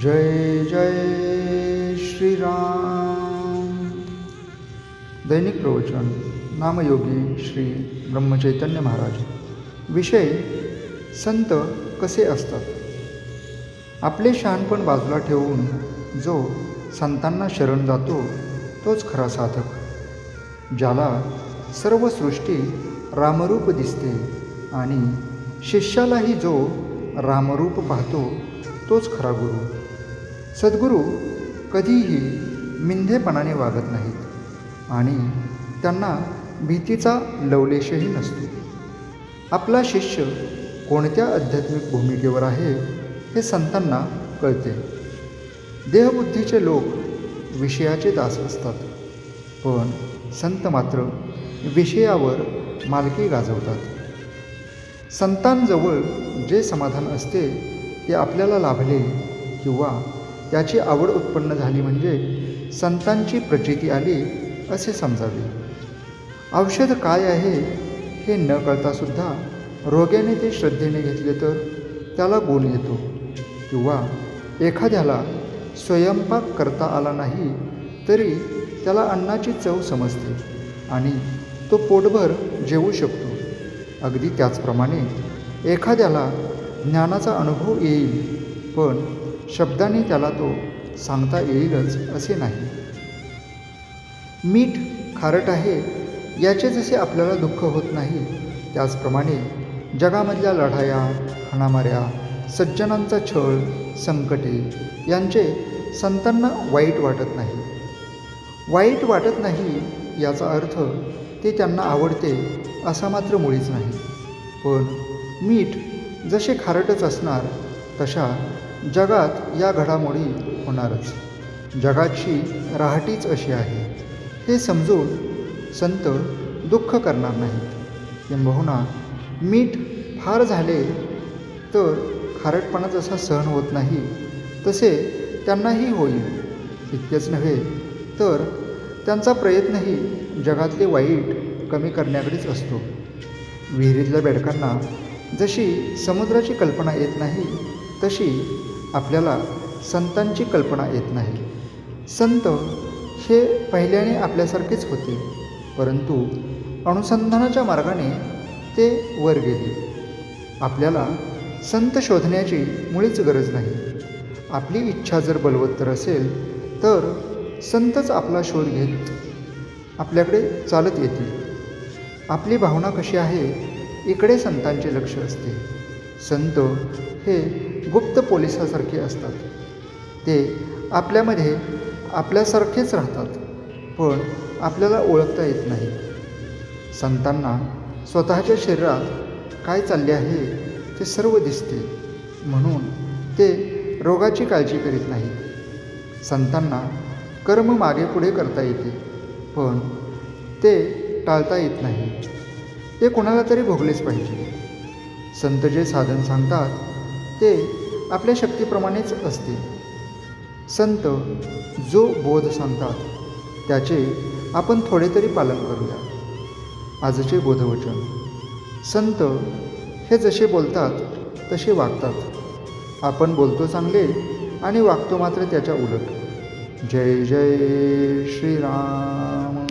जय जय श्रीराम। दैनिक प्रवचन नामयोगी श्री ब्रह्मचैतन्य महाराज। विषय संत कसे असतात? आपले शहाणपण बाजूला ठेवून जो संतांना शरण जातो तोच खरा साधक. ज्याला सर्व सृष्टी रामरूप दिसते आणि शिष्यालाही जो रामरूप पाहतो तोच खरा गुरु. सद्गुरू कधीही मिंधेपणाने वागत नाहीत आणि त्यांना भीतीचा लवलेशही नसतो. आपला शिष्य कोणत्या आध्यात्मिक भूमिकेवर आहे हे संतांना कळते. देहबुद्धीचे लोक विषयाचे दास असतात पण संत मात्र विषयावर मालकी गाजवतात. संतांजवळ जे समाधान असते ते आपल्याला लाभले किंवा त्याची आवड उत्पन्न झाली म्हणजे संतांची प्रचिती आली असे समजावे. औषध काय आहे हे न कळतासुद्धा रोग्याने ते श्रद्धेने घेतले तर त्याला गुण येतो. किंवा एखाद्याला स्वयंपाक करता आला नाही तरी त्याला अन्नाची चव समजते आणि तो पोटभर जेवू शकतो. अगदी त्याचप्रमाणे एखाद्याला ज्ञानाचा अनुभव येईल पण शब्दाने त्याला तो सांगता येईलच असे नाही. मीठ खारट आहे याचे जसे आपल्याला दुःख होत नाही त्याचप्रमाणे जगामधल्या लढाया हाणामाऱ्या सज्जनांचा छळ संकटे यांचे संतांना वाईट वाटत नाही. वाईट वाटत नाही याचा अर्थ ते त्यांना आवडते असा मात्र मुळीच नाही. पण मीठ जसे खारटच असणार तशा जगात या घडामोडी होणारच. जगाची राहटीच अशी आहे. हे समजून संत दुःख करणार नाहीत. किंबहुना मीठ फार झाले तर खारटपणा जसा सहन होत नाही तसे त्यांनाही होईल. इतकेच नव्हे तर त्यांचा प्रयत्नही जगातले वाईट कमी करण्याकडेच असतो. विहिरीतल्या बेडकांना जशी समुद्राची कल्पना येत नाही तशी आपल्याला संतांची कल्पना येत नाही. संत हे पहिल्याने आपल्यासारखेच होते परंतु अनुसंधानाच्या मार्गाने ते वर गेले. आपल्याला संत शोधण्याची मुळीच गरज नाही. आपली इच्छा जर बलवत्तर असेल तर संतच आपला शोध घेत आपल्याकडे चालत येतील. आपली भावना कशी आहे इकडे संतांचे लक्ष असते. संत हे गुप्त पोलिसासारखे असतात. ते आपल्यामध्ये आपल्यासारखेच राहतात पण आपल्याला ओळखता येत नाही संतांना स्वतःच्या शरीरात काय चालले आहे ते सर्व दिसते म्हणून ते रोगाची काळजी करीत नाहीत. संतांना कर्म मागे पुढे करता येते पण ते टाळता येत नाही. ते कोणाला तरी भोगलेच पाहिजे. संत जे साधन सांगतात ते आपल्या शक्तीप्रमाणेच असते संत जो बोध सांगतात त्याचे आपण थोडे तरी पालन करूया आजचे बोधवचन. संत हे जसे बोलतात तसे वागतात. आपण बोलतो चांगले आणि वागतो मात्र त्याच्या उलट. जय जय श्रीराम.